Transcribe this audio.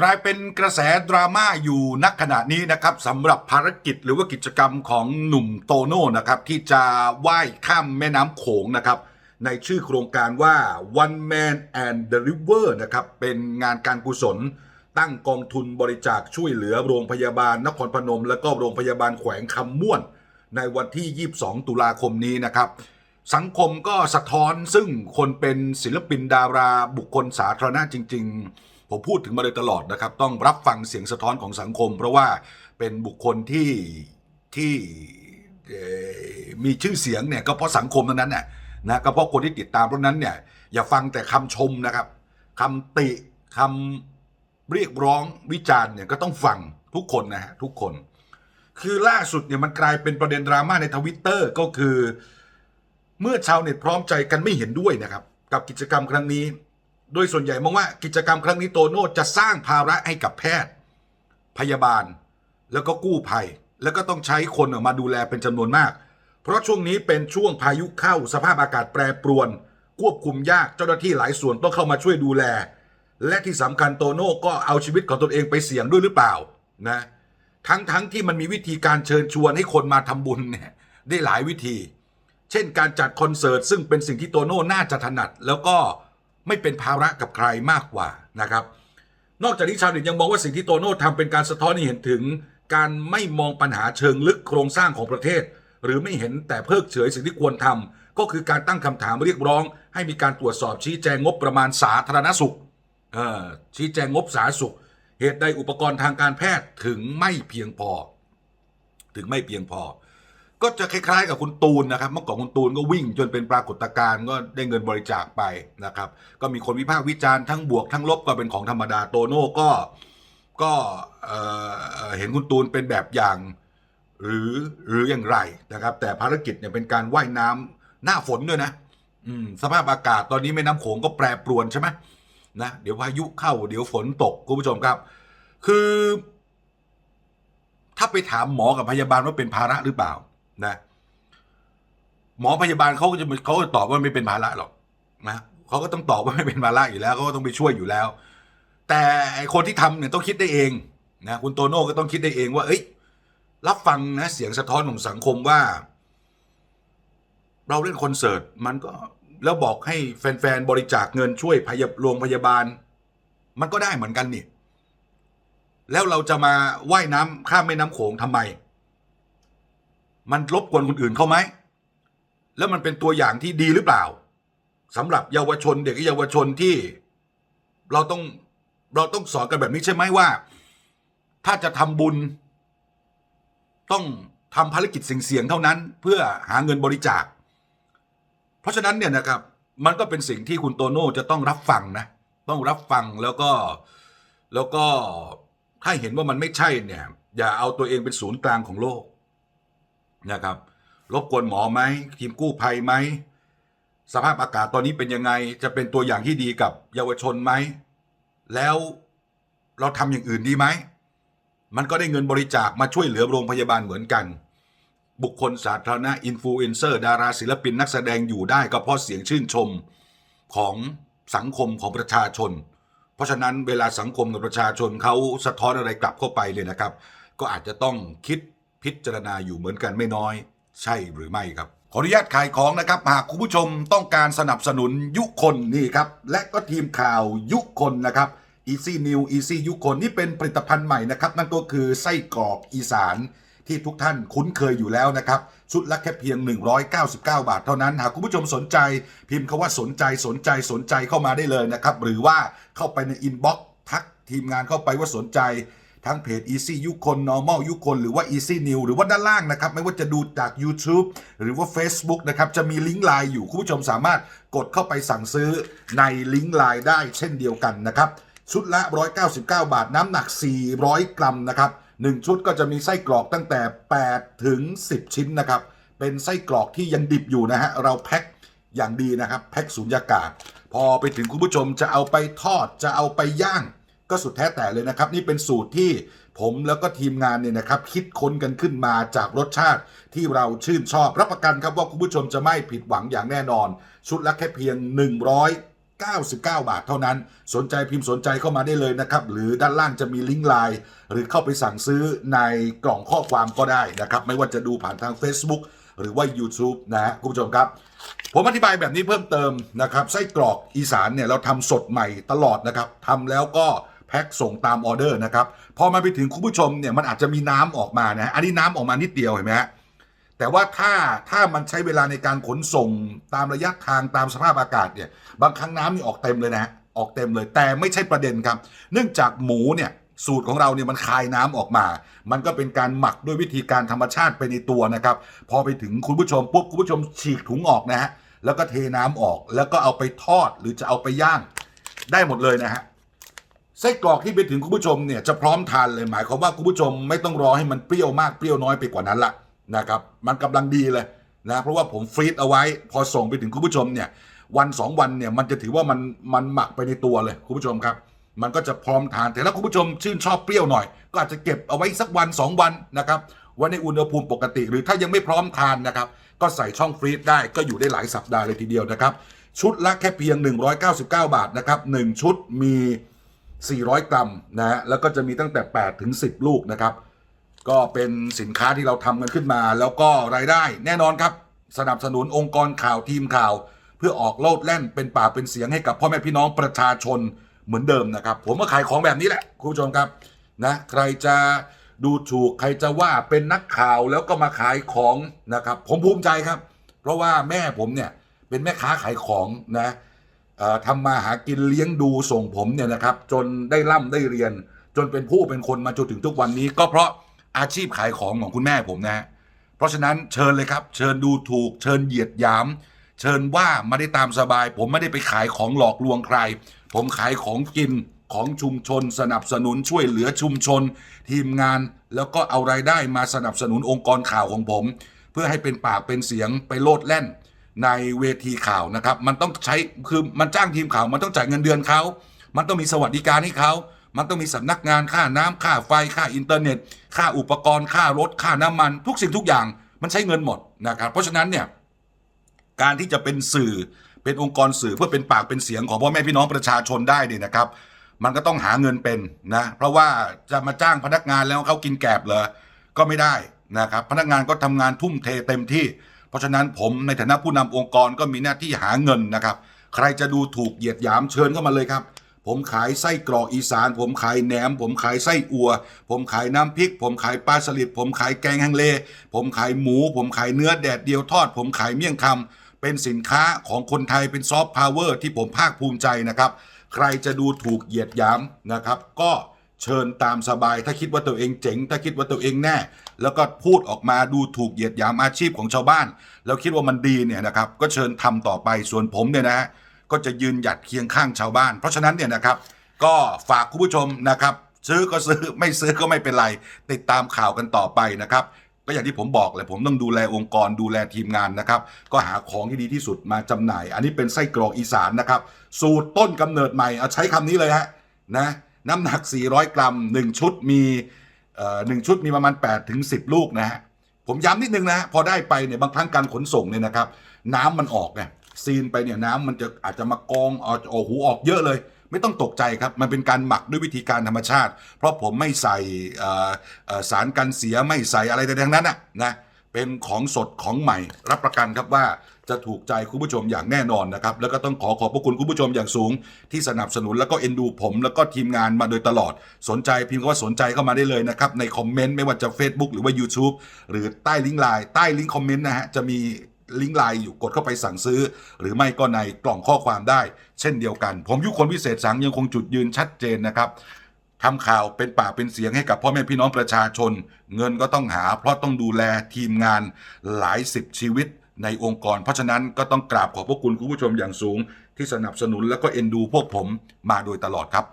กลายเป็นกระแสดราม่าอยู่นักขณะนี้นะครับสำหรับภารกิจหรือว่ากิจกรรมของหนุ่มโตโน่นะครับที่จะว่ายข้ามแม่น้ำโขงนะครับ ในชื่อโครงการว่า One Man and the River นะครับเป็นงานการกุศล ตั้งกองทุนบริจาคช่วยเหลือโรงพยาบาลนครพนม และก็โรงพยาบาลแขวงคำม่วน ในวันที่ 22 ตุลาคมนี้นะครับ สังคมก็สะท้อนซึ่งคนเป็นศิลปินดาราบุคคลสาธารณะจริง ๆ ผมพูดถึงมาโดยตลอดนะครับ ต้องรับฟังเสียงสะท้อนของสังคม เพราะว่าเป็นบุคคลที่ที่มีชื่อเสียงเนี่ยก็เพราะสังคมเท่านั้นน่ะนะก็เพราะคนที่ติดตามเพราะนั้นเนี่ยอย่าฟังแต่คำชมนะครับคำติคำเรียกร้องวิจารณ์เนี่ยก็ต้องฟังทุกคนนะฮะทุกคน คือล่าสุดเนี่ยมันกลายเป็นประเด็นดราม่าในทวิตเตอร์ก็คือ เมื่อชาวเน็ตพร้อมใจกันไม่เห็นด้วยนะครับ กับกิจกรรมครั้งนี้ โดยส่วนใหญ่มองว่ากิจกรรมครั้งนี้โตโน่จะสร้างภาระให้กับแพทย์ พยาบาล แล้วก็กู้ภัย แล้วก็ต้องใช้คนออกมาดูแลเป็นจำนวนมาก เพราะช่วงนี้เป็นช่วงพายุเข้าสภาพอากาศแปรปรวน ควบคุมยากเจ้าหน้าที่หลายส่วนต้องเข้ามาช่วยดูแล และที่สำคัญโตโน่ก็เอาชีวิตของตนเองไปเสี่ยงด้วยหรือเปล่านะทั้งทั้งที่มันมีวิธีการเชิญชวนให้คนมาทำบุญเนี่ยได้หลายวิธี เช่นการจัดคอนเสิร์ตซึ่งเป็นสิ่งที่โตโน่น่าจะถนัดแล้วก็ ไม่เป็นภาระกับใครมากกว่านะครับ นอกจากนี้ชาวเน็ตยังมองว่าสิ่งที่โตโน่ทำเป็นการสะท้อนให้เห็นถึง การไม่มองปัญหาเชิงลึกโครงสร้างของประเทศ หรือไม่เห็นแต่เพิกเฉยสิ่งที่ควรทำก็คือการตั้งคำถามเรียกร้อง ให้มีการตรวจสอบชี้แจงงบประมาณสาธารณสุขชี้แจงงบสาธารณสุข เหตุใดอุปกรณ์ทางการแพทย์ถึงไม่เพียงพอ ถึงไม่เพียงพอ ก็จะคล้ายๆ กับคุณตูนนะครับ เมื่อก่อนคุณตูนก็วิ่งจนเป็นปรากฏการณ์ก็ได้เงินบริจาคไปนะครับ ก็มีคนวิพากษ์วิจารณ์ทั้งบวกทั้งลบก็เป็นของธรรมดาโตโน่ก็ก็เห็นคุณตูนเป็นแบบอย่าง หรือหรืออย่างไรนะครับ แต่ภารกิจเนี่ยเป็นการว่ายน้ำหน้าฝนด้วยนะ อืมสภาพอากาศตอนนี้แม่น้ำโขงก็แปรปรวนใช่ไหมนะเดี๋ยวพายุเข้าเดี๋ยวฝนตกคุณผู้ชมครับ คือ ถ้าไปถามหมอกับพยาบาลว่าเป็นภาระหรือเปล่า นะหมอพยาบาลเขาก็จะเขาตอบว่าไม่เป็นภาระหรอกนะเขาก็ต้องตอบว่าไม่เป็นภาระอยู่แล้วเขาก็ต้องไปช่วยอยู่แล้ว แต่คนที่ทำเนี่ยต้องคิดได้เองนะคุณโตโน่ก็ต้องคิดได้เองว่าเอ้ย รับฟังนะเสียงสะท้อนของสังคมว่า เราเล่นคอนเสิร์ตมันก็แล้วบอกให้แฟนๆบริจาคเงินช่วยพยาโรงพยาบาล มันก็ได้เหมือนกันนี่แล้วเราจะมาว่ายน้ำข้ามแม่น้ำโขงทำไม มันรบกวนคนอื่นเขาไหม แล้วมันเป็นตัวอย่างที่ดีหรือเปล่าสำหรับเยาวชนเด็กเยาวชนที่ เราต้องเราต้องสอนกันแบบนี้ใช่ไหมว่า ถ้าจะทำบุญ ต้องทำภารกิจเสี่ยงๆเท่านั้น เพื่อหาเงินบริจาค เพราะฉะนั้นเนี่ยนะครับ มันก็เป็นสิ่งที่คุณโตโน่จะต้องรับฟังนะ ต้องรับฟังแล้วก็แล้วก็ถ้าเห็นว่ามันไม่ใช่เนี่ย อย่าเอาตัวเองเป็นศูนย์กลางของโลก นะครับรบกวนหมอไหมทีมกู้ภัยไหมสภาพอากาศตอนนี้เป็นยังไงจะเป็นตัวอย่างที่ดีกับเยาวชนไหม แล้วเราทำอย่างอื่นดีไหม มันก็ได้เงินบริจาคมาช่วยเหลือโรงพยาบาลเหมือนกัน บุคคลสาธารณะอินฟลูเอนเซอร์ดาราศิลปินนักแสดงอยู่ได้ก็เพราะเสียงชื่นชมของสังคมของประชาชน เพราะฉะนั้นเวลาสังคมกับประชาชนเขาสะท้อนอะไรกลับเข้าไปเลยนะครับ ก็อาจจะต้องคิด พิจารณาอยู่เหมือนกันไม่น้อย ใช่หรือไม่ครับ ขออนุญาตขายของนะครับ หากคุณผู้ชมต้องการสนับสนุนยุคนนี่ครับ และก็ทีมข่าวยุคนนะครับ Easy New Easy ยุคนนี่เป็นผลิตภัณฑ์ใหม่นะครับ นั่นก็คือไส้กรอกอีสานที่ทุกท่านคุ้นเคยอยู่แล้วนะครับ ชุดละแค่เพียง 199 บาทเท่านั้น หากคุณผู้ชมสนใจ พิมพ์คาว่าสนใจสนใจสนใจเข้ามาได้เลยนะครับ หรือว่าเข้าไปในอินบ็อกซ์ทักทีมงานเข้าไปว่าสนใจ ทั้งเพจ Easy ยุคน Normal ยุคน หรือว่า Easy New หรือว่าด้านล่างนะครับ ไม่ว่าจะดูจาก YouTube หรือว่า Facebook นะครับ จะมีลิงก์ไลน์อยู่ คุณผู้ชมสามารถกดเข้าไปสั่งซื้อในลิงก์ไลน์ได้เช่นเดียวกันนะครับ ชุดละ 199 บาท น้ำหนัก 400 กรัมนะครับ 1 ชุดก็จะมีไส้กรอกตั้งแต่ 8 ถึง 10 ชิ้นนะครับ เป็นไส้กรอกที่ยังดิบอยู่นะฮะ เราแพ็คอย่างดีนะครับ แพ็คสูญญากาศ พอไปถึงคุณผู้ชมจะเอาไปทอด จะเอาไปย่าง ก็สุดแท้แต่เลยนะครับ นี่เป็นสูตรที่ผมแล้วก็ทีมงานเนี่ยนะครับ คิดค้นกันขึ้นมาจากรสชาติที่เราชื่นชอบ รับประกันครับว่าคุณผู้ชมจะไม่ผิดหวังอย่างแน่นอน ชุดละแค่เพียง 199 บาทเท่านั้น สนใจพิมพ์สนใจเข้ามาได้เลยนะครับ หรือด้านล่างจะมีลิงก์ไลน์หรือเข้าไปสั่งซื้อในกล่องข้อความก็ได้นะครับ ไม่ว่าจะดูผ่านทาง Facebook หรือว่า YouTube นะฮะคุณผู้ชมครับ ผมอธิบายแบบนี้เพิ่มเติมนะครับไส้กรอกอีสานเนี่ยเราทำสดใหม่ตลอดนะครับทำแล้วก็ พ็คส่งตามออเดอร์นะครับพอมาไปถึงคุณผู้ชมเนี่ยมันอาจจะมีน้ำออกมานะอันนี้น้ำออกมานิดเดียวเห็นไหมฮะแต่ว่าถ้าถ้ามันใช้เวลาในการขนส่งตามระยะทางตามสภาพอากาศเนี่ยบางครั้งน้ำนี่ออกเต็มเลยนะฮะออกเต็มเลย แต่ไม่ใช่ประเด็นครับ เนื่องจากหมูเนี่ยสูตรของเราเนี่ยมันคายน้ำออกมา มันก็เป็นการหมักด้วยวิธีการธรรมชาติไปในตัวนะครับ พอไปถึงคุณผู้ชมปุ๊บคุณผู้ชมฉีกถุงออกนะฮะแล้วก็เทน้ำออกแล้วก็เอาไปทอดหรือจะเอาไปย่างได้หมดเลยนะฮะ ไส้กรอกที่ไปถึงคุณผู้ชมเนี่ยจะพร้อมทานเลยหมายความว่าคุณผู้ชมไม่ต้องรอให้มันเปรี้ยวมากเปรี้ยวน้อยไปกว่านั้นละนะครับมันกำลังดีเลยนะเพราะว่าผมฟรีซเอาไว้ พอส่งไปถึงคุณผู้ชมเนี่ยวันสองวันเนี่ยมันจะถือว่ามันมันหมักไปในตัวเลยคุณผู้ชมครับ มันก็จะพร้อมทานแต่ถ้าคุณผู้ชมชื่นชอบเปรี้ยวหน่อย ก็อาจจะเก็บเอาไว้สักวันสองวันนะครับไว้ในอุณหภูมิปกติ หรือถ้ายังไม่พร้อมทานนะครับก็ใส่ช่องฟรีซได้ก็อยู่ได้หลายสัปดาห์เลยทีเดียวนะครับชุดละแค่เพียง 199 บาทนะครับ1ชุดมี 400 กรัมนะฮะแล้วก็จะมีตั้งแต่ 8 ถึง 10 ลูกนะครับ ก็เป็นสินค้าที่เราทำกันขึ้นมา แล้วก็รายได้แน่นอนครับ สนับสนุนองค์กรข่าวทีมข่าว เพื่อออกโลดแล่นเป็นปากเป็นเสียงให้กับพ่อแม่พี่น้องประชาชนเหมือนเดิมนะครับ ผมก็ขายของแบบนี้แหละคุณผู้ชมครับนะใครจะดูถูกใครจะว่าเป็นนักข่าวแล้วก็มาขายของนะครับ ผมภูมิใจครับ เพราะว่าแม่ผมเนี่ยเป็นแม่ค้าขายของนะ ทำมาหากินเลี้ยงดูส่งผมเนี่ยนะครับ จนได้ร่ำได้เรียน จนเป็นผู้เป็นคนมาจนถึงทุกวันนี้ ก็เพราะอาชีพขายของของคุณแม่ผมนะฮะเพราะฉะนั้นเชิญเลยครับ เชิญดูถูก เชิญเหยียดหยาม เชิญว่ามาได้ตามสบาย ผมไม่ได้ไปขายของหลอกลวงใคร ผมขายของกินของชุมชน สนับสนุนช่วยเหลือชุมชน ทีมงาน แล้วก็เอารายได้มาสนับสนุนองค์กรข่าวของผม เพื่อให้เป็นปากเป็นเสียงไปโลดแล่น ในเวทีข่าวนะครับ มันต้องใช้คือมันจ้างทีมข่าว มันต้องจ่ายเงินเดือนเขา มันต้องมีสวัสดิการให้เขา มันต้องมีสำนักงานค่าน้ำค่าไฟค่าอินเทอร์เน็ต ค่าอุปกรณ์ค่ารถค่าน้ำมัน ทุกสิ่งทุกอย่างมันใช้เงินหมดนะครับ เพราะฉะนั้นเนี่ยการที่จะเป็นสื่อเป็นองค์กรสื่อเพื่อเป็นปากเป็นเสียงของพ่อแม่พี่น้องประชาชนได้เนี่ยนะครับ มันก็ต้องหาเงินเป็นนะเพราะว่าจะมาจ้างพนักงานแล้วเขากินแกลบเหรอก็ไม่ได้นะครับ พนักงานก็ทำงานทุ่มเทเต็มที่ ราะฉะนั้นผมในฐานะผู้นำองค์กรก็มีหน้าที่หาเงินนะครับ ใครจะดูถูกเหยียดหยามเชิญเข้ามาเลยครับ ผมขายไส้กรอกอีสาน ผมขายแหนม ผมขายไส้อัว ผมขายน้ำพริก ผมขายปลาสลิดผมขายแกงฮังเล ผมขายหมู ผมขายเนื้อแดดเดียวทอด ผมขายเมี่ยงคำเป็นสินค้าของคนไทยเป็นซอฟต์พาวเวอร์ที่ผมภาคภูมิใจนะครับ ใครจะดูถูกเหยียดหยามนะครับ ก็ เชิญตามสบาย ถ้าคิดว่าตัวเองเจ๋ง ถ้าคิดว่าตัวเองแน่ แล้วก็พูดออกมาดูถูกเหยียดหยามอาชีพของชาวบ้าน แล้วคิดว่ามันดีเนี่ยนะครับ ก็เชิญทำต่อไปส่วนผมเนี่ยนะฮะก็จะยืนหยัดเคียงข้างชาวบ้าน เพราะฉะนั้นเนี่ยนะครับ ก็ฝากคุณผู้ชมนะครับ ซื้อก็ซื้อไม่ซื้อก็ไม่เป็นไร ติดตามข่าวกันต่อไปนะครับก็อย่างที่ผมบอกเลยผมต้องดูแลองค์กรดูแลทีมงานนะครับ ก็หาของที่ดีที่สุดมาจำหน่าย อันนี้เป็นไส้กรอกอีสานนะครับ สูตรต้นกำเนิดใหม่เอาใช้คำนี้เลยฮะนะ น้ำหนัก 400 กรัม 1 ชุดมีหนึ่งชุดมีประมาณ8ถึง10 ลูกนะฮะผมย้ำนิดนึงนะฮะพอได้ไปเนี่ยบางครั้งการขนส่งเนี่ยนะครับ น้ำมันออกไงซีนไปเนี่ยน้ำมันจะอาจจะมากองเอาโอ้โหออกเยอะเลย ไม่ต้องตกใจครับ มันเป็นการหมักด้วยวิธีการธรรมชาติ เพราะผมไม่ใส่สารกันเสียไม่ใส่อะไรใดๆทั้งนั้นนะนะ เป็นของสดของใหม่ รับประกันครับว่าจะถูกใจคุณผู้ชมอย่างแน่นอนนะครับ แล้วก็ต้องขอขอบพระคุณคุณผู้ชมอย่างสูง ที่สนับสนุนแล้วก็เอ็นดูผม แล้วก็ทีมงานมาโดยตลอด สนใจพิมพ์คำว่าสนใจเข้ามาได้เลยนะครับ ในคอมเมนต์ไม่ว่าจะ Facebook หรือว่า YouTube หรือใต้ลิงก์ไลน์ใต้ลิงก์คอมเมนต์นะฮะจะมีลิงก์ไลน์อยู่กดเข้าไปสั่งซื้อ หรือไม่ก็ในกล่องข้อความได้ เช่นเดียวกัน ผมยุคนพิเศษสังยังคงจุดยืนชัดเจนนะครับ ทำข่าวเป็นปากเป็นเสียงให้กับพ่อแม่พี่น้องประชาชน เงินก็ต้องหา เพราะต้องดูแลทีมงานหลายสิบชีวิตในองค์กร เพราะฉะนั้นก็ต้องกราบขอบพระคุณคุณผู้ชมอย่างสูง ที่สนับสนุนและก็เอ็นดูพวกผมมาโดยตลอดครับ